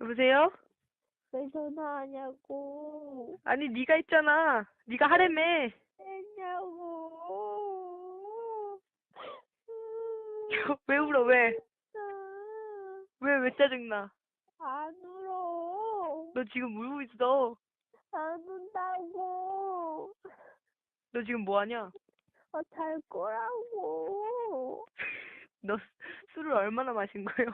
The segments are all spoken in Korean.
여보세요? 왜 전화하냐고. 아니 네가 있잖아. 네가 하래매. 했냐고. 왜 울어 왜? 아, 왜왜 짜증나? 안 울어. 너 지금 울고 있어. 안 운다고. 너 지금 뭐 하냐? 아, 잘 거라고. 너 수- 술을 얼마나 마신 거예요?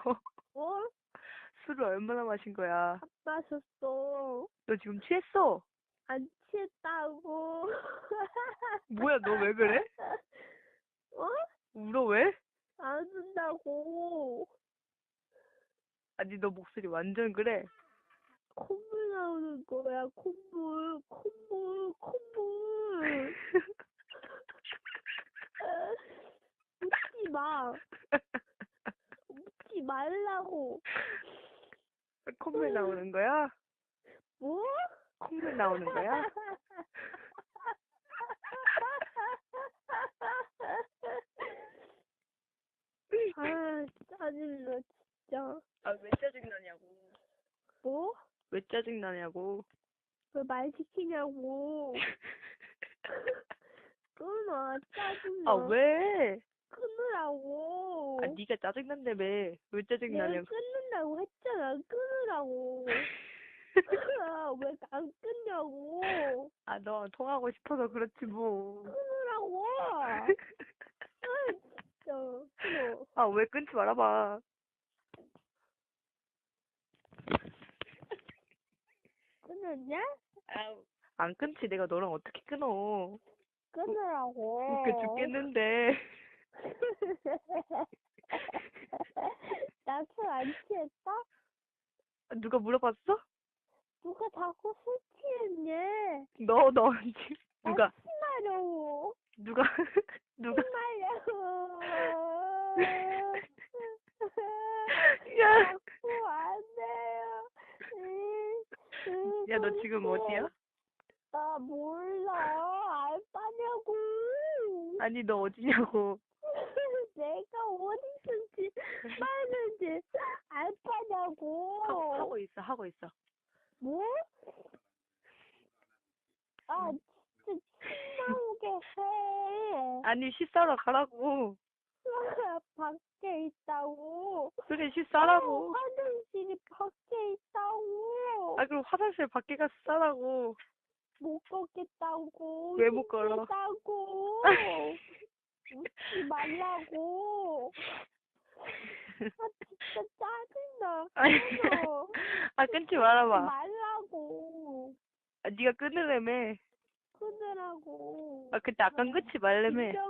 어? 술을 얼마나 마신 거야? 안 마셨어. 너 지금 취했어? 안 취했다고. 뭐야 너 왜 그래? 어? 울어 왜? 안 운다고. 아니 너 목소리 완전 그래. 콧물 나오는 거야, 콧물, 콧물, 콧물. 웃지 마. 웃지 말라고. 콧물 나오는 거야? 뭐? 콧물 나오는 거야? 아, 짜증나, 진짜. 아 왜 짜증나냐고. 뭐? 왜 짜증나냐고. 왜 말 시키냐고. 끊어, 짜증나. 아 왜? 끊으라고. 아 네가 짜증난다며. 왜 내가 짜증나냐고. 끊는다고 했잖아. 아, 왜안 끊냐고. 아 너 통하고 싶어서 그렇지 뭐. 끊으라고. 아, 진짜. 끊어. 아 왜 끊지 말아봐. 끊었냐? 아우. 안 끊지 내가 너랑 어떻게 끊어. 끊으라고. 웃겨 죽겠는데. 나 술 안 취했다? 누가 물어봤어? 누가 자꾸 술 취했냐? 너, 너, 누가, 심하려고. 누가, 누가, 심하려고. 야, 자꾸 안 돼요. 음, 야, 너 지금 어디야? 나 몰라. 알바냐고. 아니, 너 어디냐고. 내가 어디든지 빠는지 알바냐고. 하고, 하고 있어. 뭐? 아, 진짜 침 나오게 해. 아니, 시 싸러 가라고. 밖에 있다고. 그래, 시 싸라고. 화장실이 밖에 있다고. 아, 그럼 화장실 밖에 가서 싸라고. 못 걷겠다고. 왜 못 걸어? 힘들다고. 웃지 말라고. 아, 끊어. 아, 끊지 말아봐. 말라고. 아, 네가 끊으래며. 끊으라고. 아, 그때 아까 끊지 말래며. 진짜